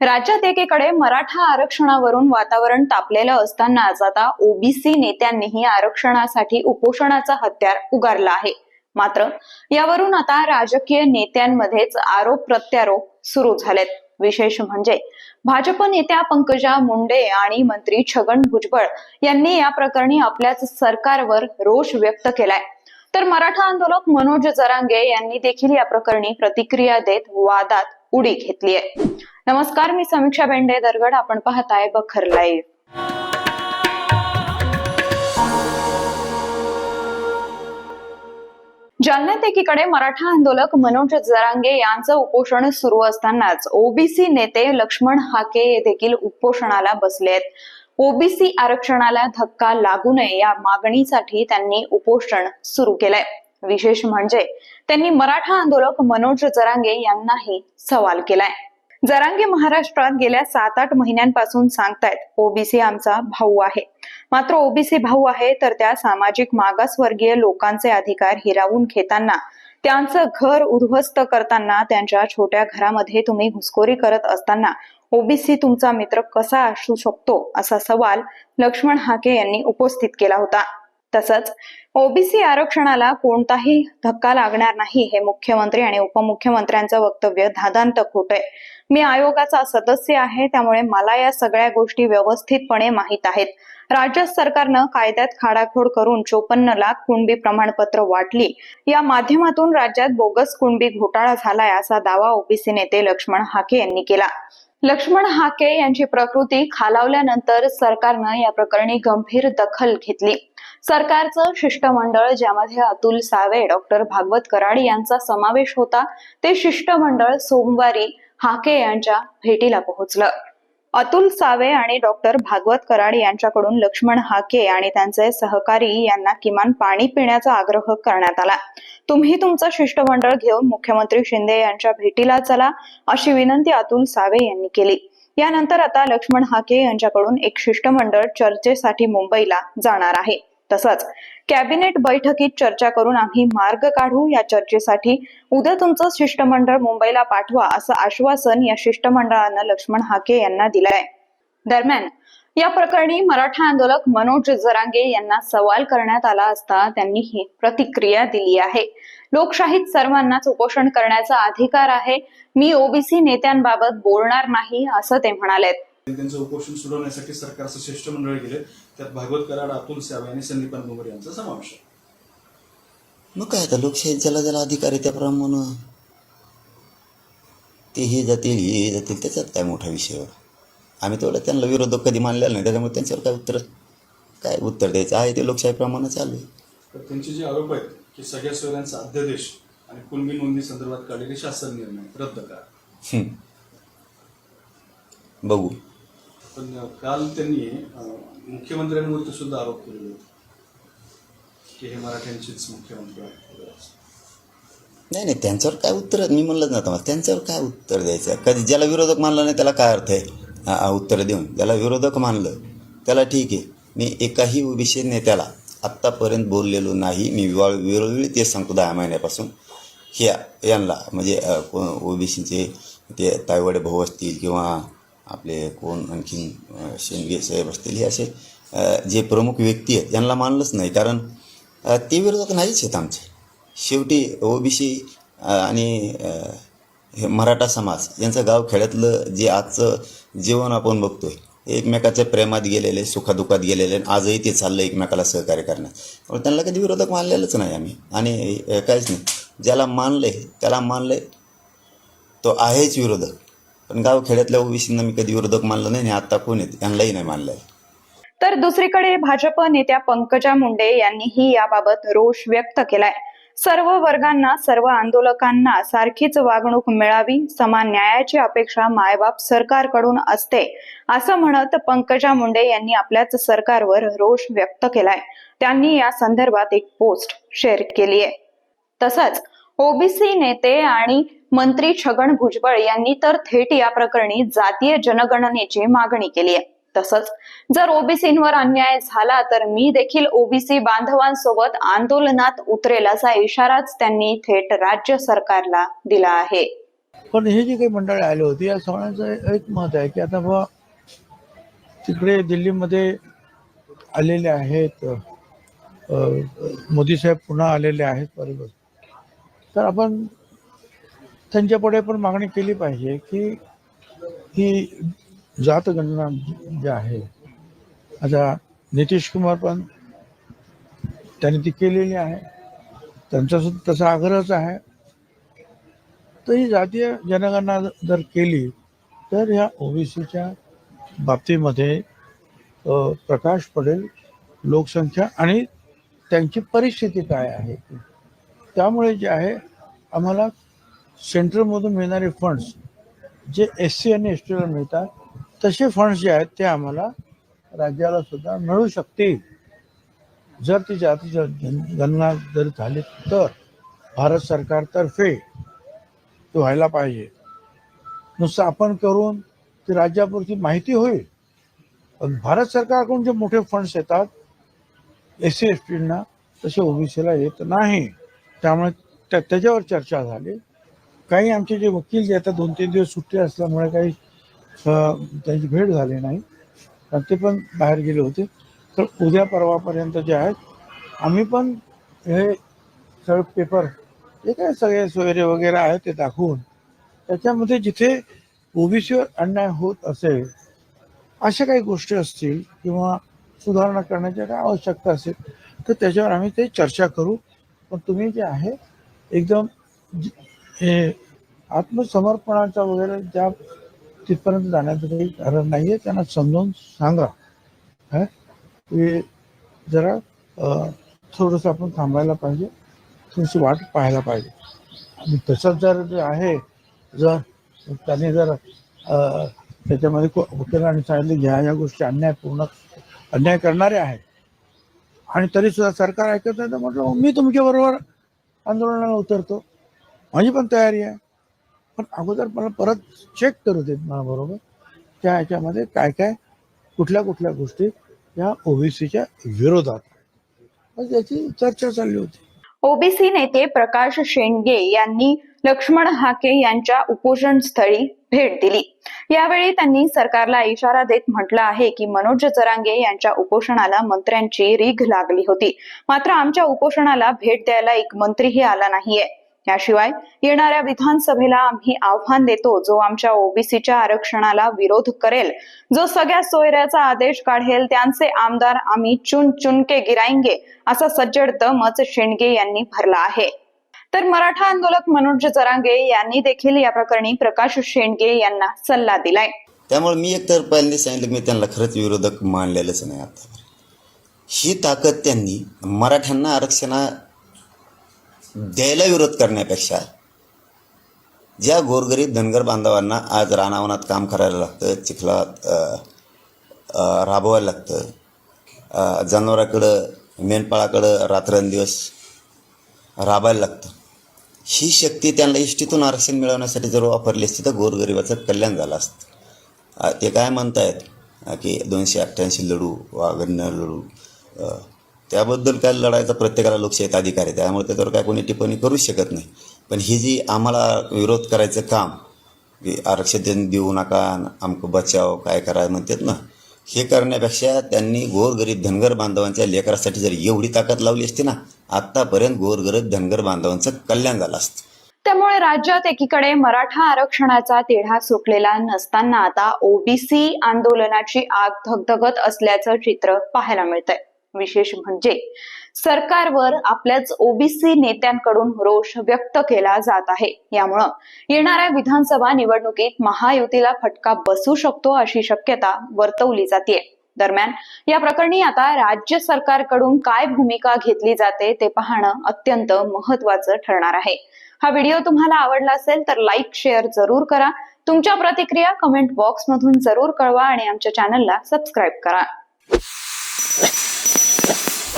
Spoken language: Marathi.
राज्यात एकीकडे मराठा आरक्षणावरून वातावरण तापलेलं असतानाच आता ओबीसी नेत्यांनीही आरक्षणासाठी उपोषणाचा हत्यार उगारला आहे. मात्र यावरून आता राजकीय नेत्यांमध्येच आरोप प्रत्यारोप सुरू झालेत. विशेष म्हणजे भाजप नेत्या पंकजा मुंडे आणि मंत्री छगन भुजबळ यांनी या प्रकरणी आपल्याच सरकारवर रोष व्यक्त केलाय. तर मराठा आंदोलक मनोज जरांगे यांनी देखील या प्रकरणी प्रतिक्रिया देत वादात उडी घेतली आहे. नमस्कार मी समीक्षा बेंडे. दरगड आपण पाहताय बखर लाईव्ह जालन्यात एकीकडे मराठा आंदोलक मनोज जरांगे यांचं उपोषण सुरू असतानाच ओबीसी नेते लक्ष्मण हाके हे देखील उपोषणाला बसले आहेत. ओबीसी आरक्षणाला धक्का लागू नये या मागणीसाठी त्यांनी उपोषण सुरू केलंय. विशेष म्हणजे त्यांनी मराठा आंदोलक मनोज जरांगे यांनाही सवाल केलाय. जरांगे महाराष्ट्रात गेल्या सात आठ महिन्यांपासून सांगतायत ओबीसी आमचा भाऊ आहे. मात्र ओबीसी भाऊ आहे तर त्या सामाजिक मागासवर्गीय लोकांचे अधिकार हिरावून घेताना त्यांचं घर उद्ध्वस्त करताना त्यांच्या छोट्या घरामध्ये तुम्ही घुसखोरी करत असताना ओबीसी तुमचा मित्र कसा असू शकतो? असा सवाल लक्ष्मण हाके यांनी उपस्थित केला होता. तसंच ओबीसी आरक्षणाला कोणताही धक्का लागणार नाही हे मुख्यमंत्री आणि उपमुख्यमंत्र्यांचं वक्तव्य. धादांत खोट. आहे मी आयोगाचा सदस्य आहे त्यामुळे मला या सगळ्या गोष्टी व्यवस्थितपणे माहीत आहेत. राज्य सरकारनं कायद्यात खाडाखोड करून चोपन्न लाख कुणबी प्रमाणपत्र वाटली. या माध्यमातून राज्यात बोगस कुणबी घोटाळा झालाय असा दावा ओबीसी नेते लक्ष्मण हाके यांनी केला. लक्ष्मण हाके यांची प्रकृती खालावल्यानंतर सरकारनं या प्रकरणी गंभीर दखल घेतली. सरकारचं शिष्टमंडळ ज्यामध्ये अतुल सावे डॉक्टर भागवत कराड यांचा समावेश होता ते शिष्टमंडळ सोमवारी हाके यांच्या भेटीला पोहोचलं. अतुल सावे आणि डॉक्टर भागवत कराड यांच्याकडून लक्ष्मण हाके आणि त्यांचे सहकारी यांना किमान पाणी पिण्याचा आग्रह करण्यात आला. तुम्ही तुमचं शिष्टमंडळ घेऊन मुख्यमंत्री शिंदे यांच्या भेटीला चला अशी विनंती अतुल सावे यांनी केली. यानंतर आता लक्ष्मण हाके यांच्याकडून एक शिष्टमंडळ चर्चेसाठी मुंबईला जाणार आहे. तसंच कॅबिनेट बैठकीत चर्चा करून आम्ही मार्ग काढू या चर्चेसाठी उद्या तुमचं शिष्टमंडळ मुंबईला पाठवा असं आश्वासन या शिष्टमंडळानं लक्ष्मण हाके यांना दिलंय. दरम्यान या प्रकरणी मराठा आंदोलक मनोज जरांगे यांना सवाल करण्यात आला असता त्यांनी ही प्रतिक्रिया दिली आहे. लोकशाहीत सर्वांनाच उपोषण करण्याचा अधिकार आहे. मी ओबीसी नेत्यांबाबत बोलणार नाही असं ते म्हणालेत. त्यांचं उपोषण सोडवण्यासाठी सरकारचं शिष्टमंडळ गेले. त्यात भागवत कराड अतुल सावे आणि संदीपान डोंगर यांचा समावेश आहे. मग काय आता लोकशाहीत ज्याला ज्याला अधिकार आहे त्याप्रमाणे ते हे जातील हे जातील त्याच्यात काय मोठा विषय आम्ही तेवढं त्यांना विरोधक कधी मानलेला नाही त्याच्यामुळे त्यांच्यावर काय उत्तर काय उत्तर द्यायचं? आहे ते लोकशाहीप्रमाणे चालू आहे. तर त्यांचे जे आरोप आहेत की सगळ्या सोयऱ्यांचा अध्यादेश आणि कुणबी नोंदी संदर्भात काढलेले शासन निर्णय रद्द करा. बघू. पण काल त्यांनी मुख्यमंत्र्यांवरती सुद्धा आरोप केलेले होते. की हे मराठ्यांचेच मुख्यमंत्री आहेत नाही नाही त्यांच्यावर काय उत्तर मी म्हणलं ना तुम्हाला त्यांच्यावर काय उत्तर द्यायचं? कधी ज्याला विरोधक मानलं नाही त्याला काय अर्थ आहे? उत्तर देऊन. ज्याला विरोधक मानलं त्याला ठीक आहे. मी एकाही विषय नेत्याला आत्तापर्यंत बोललेलो नाही. मी विवा वेळोवेळी ते सांगतो दहा महिन्यापासून. ह्या यांना म्हणजे ओबीसीचे ते तायवाडे भाऊ असतील किंवा आपले कोण आणखीन शेंडगे साहेब असतील हे असे जे प्रमुख व्यक्ती आहेत यांना मानलंच नाही. कारण ते विरोधक नाहीच आहेत आमचे. शेवटी ओबीसी आणि हे मराठा समाज यांचं गावखेड्यातलं जे आजचं जीवन आपण बघतोय एकमेकाच्या प्रेमात गेलेले सुखादुखात गेलेले आजही ते चाललं एकमेकाला सहकार्य करण्यात. त्यामुळे त्यांना कधी विरोधक मानलेलंच नाही आम्ही. आणि काहीच नाही. ज्याला मानलंय त्याला मानलंय तो आहेच विरोधक. पण गावखेड्यातल्या ओबीसींना मी कधी विरोधक मानलं नाही आणि कोण आहेत? यांनाही नाही मानलंय. तर दुसरीकडे भाजप नेत्या पंकजा मुंडे यांनीही याबाबत रोष व्यक्त केलाय. सर्व वर्गांना सर्व आंदोलकांना सारखीच वागणूक मिळावी समान न्यायाची अपेक्षा मायबाप सरकारकडून असते असं म्हणत पंकजा मुंडे यांनी आपल्याच सरकारवर रोष व्यक्त केलाय. त्यांनी या संदर्भात एक पोस्ट शेअर केली आहे तसंच ओबीसी नेते आणि मंत्री छगन भुजबळ यांनी तर थेट या प्रकरणी जातीय जनगणनेची मागणी केली आहे. तसंच जर ओबीसींवर अन्याय झाला तर मी देखील ओबीसी बांधवांसोबत आंदोलनात उतरेल असा इशाराच त्यांनी थेट राज्य सरकारला दिला आहे. पण हे जे काही मंडळ आले होते या सगळ्यांचं एक मत आहे की आता बा तिकडे दिल्लीमध्ये आलेले आहेत मोदी साहेब पुन्हा आलेले आहेत बरोबर तर आपण त्यांच्यापुढे पण मागणी केली पाहिजे की ही जातगणना जी आहे आता नितीश कुमार पण त्यांनी ती केलेली आहे. त्यांचा सुद्धा तसा आग्रहच आहे. तर ही जातीय जनगणना जर केली तर ह्या ओबीसीच्या बाबतीमध्ये प्रकाश पडेल लोकसंख्या आणि त्यांची परिस्थिती काय आहे. त्यामुळे जे आहे आम्हाला सेंट्रलमधून मिळणारे फंड्स जे एस सी आणि एस टीला मिळतात तसे फंड्स जे आहेत ते आम्हाला राज्याला सुद्धा मिळू शकतील. जर ती जाती जन- गणना जर झाली तर भारत सरकारतर्फे ते व्हायला पाहिजे. नुसतं आपण करून ती राज्यापुरती माहिती होईल. पण भारत सरकारकडून जे मोठे फंड्स येतात एस सी एस टीना तसे ओबीसीला येत नाही. त्यामुळे त्या त्याच्यावर चर्चा झाली. काही आमचे जे वकील जे आता दोन तीन दिवस सुट्टी असल्यामुळे काही त्यांची भेट झाली नाही. कारण ते पण बाहेर गेले होते. तर उद्या परवापर्यंत जे आहेत आम्ही पण हे सगळे पेपर जे काय सगळे सोयरे वगैरे आहेत ते दाखवून त्याच्यामध्ये जिथे ओबीसीवर अन्याय होत असेल अशा काही गोष्टी असतील किंवा सुधारणा करण्याच्या काय आवश्यकता असेल तर त्याच्यावर आम्ही ते चर्चा करू. पण तुम्ही जे आहे एकदम हे आत्मसमर्पणाचा वगैरे ज्या तिथपर्यंत जाण्याचं काही कारण नाही आहे त्यांना समजावून सांगा. हा? की जरा थोडस थोडंसं आपण थांबायला पाहिजे. थोडीशी वाट पाहायला पाहिजे. आणि तसंच जर जे आहे जर त्याने जर त्याच्यामध्ये वकिलांनी सांगितले घ्या या गोष्टी अन्याय पूर्ण अन्याय करणारे आहेत. आणि तरी सुद्धा सरकार ऐकत नाही तर म्हटलं मी तुमच्या बरोबर आंदोलनाला उतरतो. माझी पण तयारी आहे. पण अगोदर मला परत चेक करू देत मला बरोबर. त्या ह्याच्यामध्ये काय काय कुठल्या कुठल्या गोष्टी या ओबीसीच्या विरोधात. मग याची चर्चा चालली होती. ओबीसी नेते प्रकाश शेंडगे यांनी लक्ष्मण हाके यांच्या उपोषण स्थळी भेट दिली. यावेळी त्यांनी सरकारला इशारा देत म्हटलं आहे की मनोज जरांगे यांच्या उपोषणाला मंत्र्यांची रीघ लागली होती. मात्र आमच्या उपोषणाला भेट द्यायला एक मंत्रीही आला नाहीये. याशिवाय येणाऱ्या विधानसभेला आम्ही आव्हान देतो जो आमच्या ओबीसीच्या आरक्षणाला विरोध करेल. जो सगळ्या सोयऱ्याचा आदेश काढेल त्यांचे आमदार आम्ही चुन चुनके के असा सज्जड दमच शेंडगे यांनी भरला आहे. तर मराठा आंदोलक मनोज जरांगे यांनी देखील या प्रकरणी प्रकाश शेंडगे यांना सल्ला दिलाय. त्यामुळे मी एकतर पहिल्यांदा सांगितलं की मी त्यांना खरंच विरोधक मानलेलंच नाही आता. ही ताकद त्यांनी मराठ्यांना आरक्षणा द्यायला विरोध करण्यापेक्षा ज्या गोरगरीब धनगर बांधवांना आज रानावनात काम करायला लागतं चिखलात राबवायला लागतं जनावराकडं मेंढपाळाकडं रात्रंदिवस राबायला लागतं. ही शक्ती त्यांना इष्टीतून आरक्षण मिळवण्यासाठी जर वापरली असती तर गोरगरिबाचं कल्याण झालं असतं. ते काय म्हणतायत? की दोनशे अठ्ठ्याऐंशी लढू वागणं लढू त्याबद्दल काय लढायचा प्रत्येकाला लोकशाहीत अधिकार आहे त्यामुळे त्याच्यावर काय कोणी टिप्पणी करू शकत नाही. पण ही जी आम्हाला विरोध करायचं काम की आरक्षण देऊ नका आमकं बचाव काय करायला म्हणतात ना हे करण्यापेक्षा त्यांनी गोरगरीब धनगर बांधवांच्या लेकरासाठी जर एवढी ताकद लावली असती ना आतापर्यंत गोरगरीब धनगर बांधवांचं कल्याण झालं असतं. त्यामुळे राज्यात एकीकडे मराठा आरक्षणाचा तिढा सुटलेला नसताना आता ओबीसी आंदोलनाची आग धगधगत असल्याचं चित्र पाहायला मिळतंय. विशेष म्हणजे सरकारवर आपल्याच ओबीसी नेत्यांकडून रोष व्यक्त केला जात आहे. यामुळं येणाऱ्या विधानसभा निवडणुकीत महायुतीला फटका बसू शकतो अशी शक्यता वर्तवली जाते दरम्यान या प्रकरणी आता राज्य सरकारकडून काय भूमिका घेतली जाते ते पाहणं अत्यंत महत्वाचं ठरणार आहे. हा व्हिडिओ तुम्हाला आवडला असेल तर लाईक शेअर जरूर करा. तुमच्या प्रतिक्रिया कमेंट बॉक्स मधून जरूर कळवा आणि आमच्या चॅनलला सबस्क्राईब करा. Yeah.